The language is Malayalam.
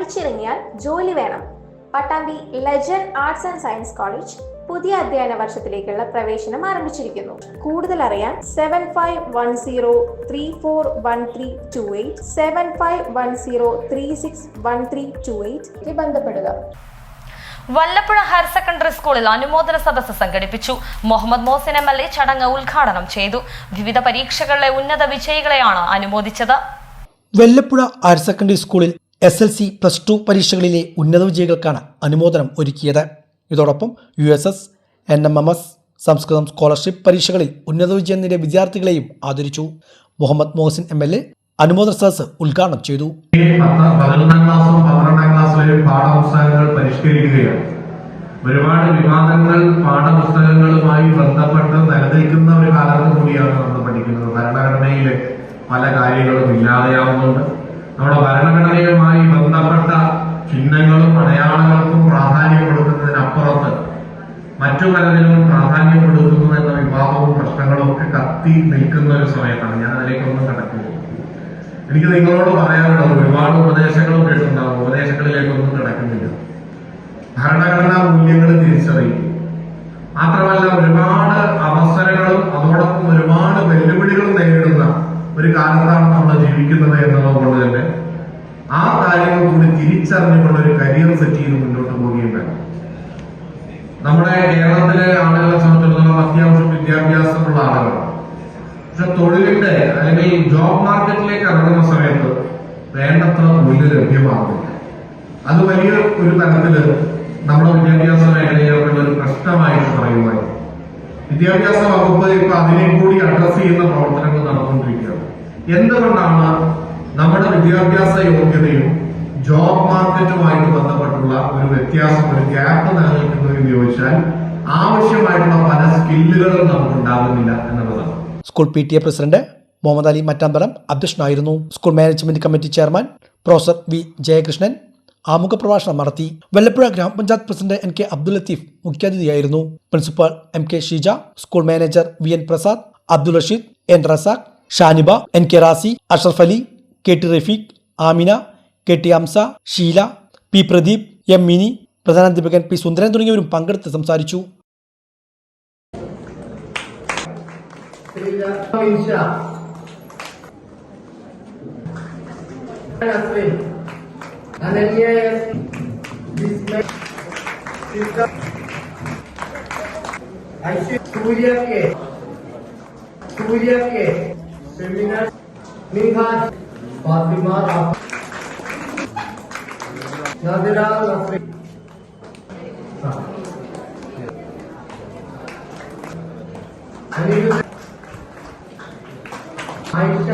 പഠിച്ചിറങ്ങിയാൽ ജോലി വേണം. Pattambi legend arts and science college പുതിയ അധ്യയന വർഷത്തിലേക്കുള്ള പ്രവേശനം ആരംഭിച്ചിരിക്കുന്നു. കൂടുതൽ അറിയാൻ seven five one zero three four one three two eight seven five one zero three six one three two eight ബന്ധപ്പെടുക. വല്ലപ്പുഴ ഹയർ സെക്കൻഡറി സ്കൂളിൽ അനുമോദന സദസ്സ് സംഘടിപ്പിച്ചു. Muhammad Mohsin M L A ചടങ്ങ് ഉദ്ഘാടനം ചെയ്തു. വിവിധ പരീക്ഷകളിലെ ഉന്നത വിജയികളെയാണ് അനുമോദിച്ചത്. വെല്ലപ്പുഴ ഹയർ സെക്കൻഡറി സ്കൂളിൽ S L C plus two പരീക്ഷകളിലെ ഉന്നത വിജയികൾക്കാണ് അനുമോദനം ഒരുക്കിയത്. ഇതോടൊപ്പം U S S N M M S സംസ്കൃതം സ്കോളർഷിപ്പ് പരീക്ഷകളിൽ ഉന്നത വിജയം നേടിയ വിദ്യാർത്ഥികളെയും ആദരിച്ചു. Muhammad Mohsin M L A അനുമോദന സദസ് ഉദ്ഘാടനം ചെയ്തു. പതിനൊന്നാം ക്ലാസ്സും പന്ത്രണ്ടാം ക്ലാസ്സിലെയും പാഠപുസ്തകങ്ങൾ പരിഷ്കരിക്കുകയാണ് ഒരുപാട് വിവാദങ്ങൾ പാഠപുസ്തകങ്ങളുമായി ബന്ധപ്പെട്ട് നിലനിൽക്കുന്ന ഒരു കാലത്ത് കൂടിയാണ് നമ്മൾ പഠിക്കുന്നത്. ഭരണഘടനയിലെ പല കാര്യങ്ങളും ഇല്ലാതെയാവുന്നുണ്ട് നമ്മുടെ ഭരണഘടനയുമായി ബന്ധപ്പെട്ട ചിഹ്നങ്ങളും അടയാളങ്ങൾക്കും പ്രാധാന്യം കൊടുക്കുന്നതിനപ്പുറത്ത് മറ്റു പലതിലും പ്രാധാന്യം കൊടുക്കുന്നു എന്ന വിവാദവും പ്രശ്നങ്ങളും ഒക്കെ കത്തി നിൽക്കുന്ന ഒരു സമയത്താണ് ഞാൻ അതിലേക്കൊന്നും കടക്കുന്നത് എനിക്ക് നിങ്ങളോട് പറയാനുള്ളത് ഒരുപാട് ഉപദേശങ്ങളും കേട്ടിട്ടുണ്ടാവും. ഉപദേശങ്ങളിലേക്കൊന്നും കിടക്കുന്നില്ല. ഭരണഘടനാ മൂല്യങ്ങൾ തിരിച്ചറിയും മാത്രമല്ല ഒരുപാട് അവസരങ്ങളും അതോടൊപ്പം ഒരുപാട് വെല്ലുവിളികളും നേരിടുന്ന ഒരു കാലത്താണ് നമ്മൾ ജീവിക്കുന്നത് എന്നുള്ളത് കൊണ്ട് തന്നെ ആ കാര്യങ്ങൾ കൂടി തിരിച്ചറിഞ്ഞുകൊണ്ട് ഒരു കരിയർ സെറ്റ് ചെയ്ത് മുന്നോട്ട് നമ്മുടെ കേരളത്തിലെ ആളുകളെ സംബന്ധിച്ചിടത്തോളം അത്യാവശ്യം വിദ്യാഭ്യാസമുള്ള ആളുകളാണ്. പക്ഷെ തൊഴിലിന്റെ അല്ലെങ്കിൽ ജോബ് മാർക്കറ്റിലേക്ക് ഇറങ്ങുന്ന സമയത്ത് വേണ്ടത്ര തൊഴിൽ ലഭ്യമാകുന്നില്ല. അത് വലിയ ഒരു തരത്തിൽ നമ്മുടെ വിദ്യാഭ്യാസ മേഖലയിലുള്ള ഒരു പ്രശ്നമായിട്ട് പറയുമായി വിദ്യാഭ്യാസ വകുപ്പ് ഇപ്പൊ അതിനെ കൂടി അഡ്രസ് ചെയ്യുന്ന പ്രവർത്തനങ്ങൾ നടന്നുകൊണ്ടിരിക്കുകയാണ്. എന്തുകൊണ്ടാണ് നമ്മുടെ വിദ്യാഭ്യാസ യോഗ്യതയും ജോബ് മാർക്കറ്റുമായിട്ട് ബന്ധപ്പെട്ടുള്ള ഒരു വ്യത്യാസം ഒരു ഗ്യാപ്പ് നിലനിൽക്കുന്നതെന്ന് ചോദിച്ചാൽ ആവശ്യമായിട്ടുള്ള പല സ്കില്ലുകളും നമുക്ക് ഉണ്ടാകുന്നില്ല എന്നുള്ളതാണ്. School P T A president Muhammad Ali Mattampalam അധ്യക്ഷനായിരുന്നു. School management committee chairman professor V Jayakrishnan ആമുഖ പ്രഭാഷണം നടത്തി. വെല്ലപ്പുഴ ഗ്രാമപഞ്ചായത്ത് president N K Abdul Latheef മുഖ്യാതിഥിയായിരുന്നു. Principal M K Sheeja school manager V N Prasad Abdul Rasheed N Razak Shaniba N K Razi Ashraf Ali K T Rafeeq Amina K T Hamsa Sheela P Pradeep M Mini പ്രധാനാധ്യാപകൻ P Sundaran തുടങ്ങിയവരും പങ്കെടുത്ത് സംസാരിച്ചു Ananias Bismarck Sister Aisha Surya के सूर्य के सेमिनार निहार फातिमा नादिरा നദിര നസ്രി അനിരുദ്ധ ആയിഷ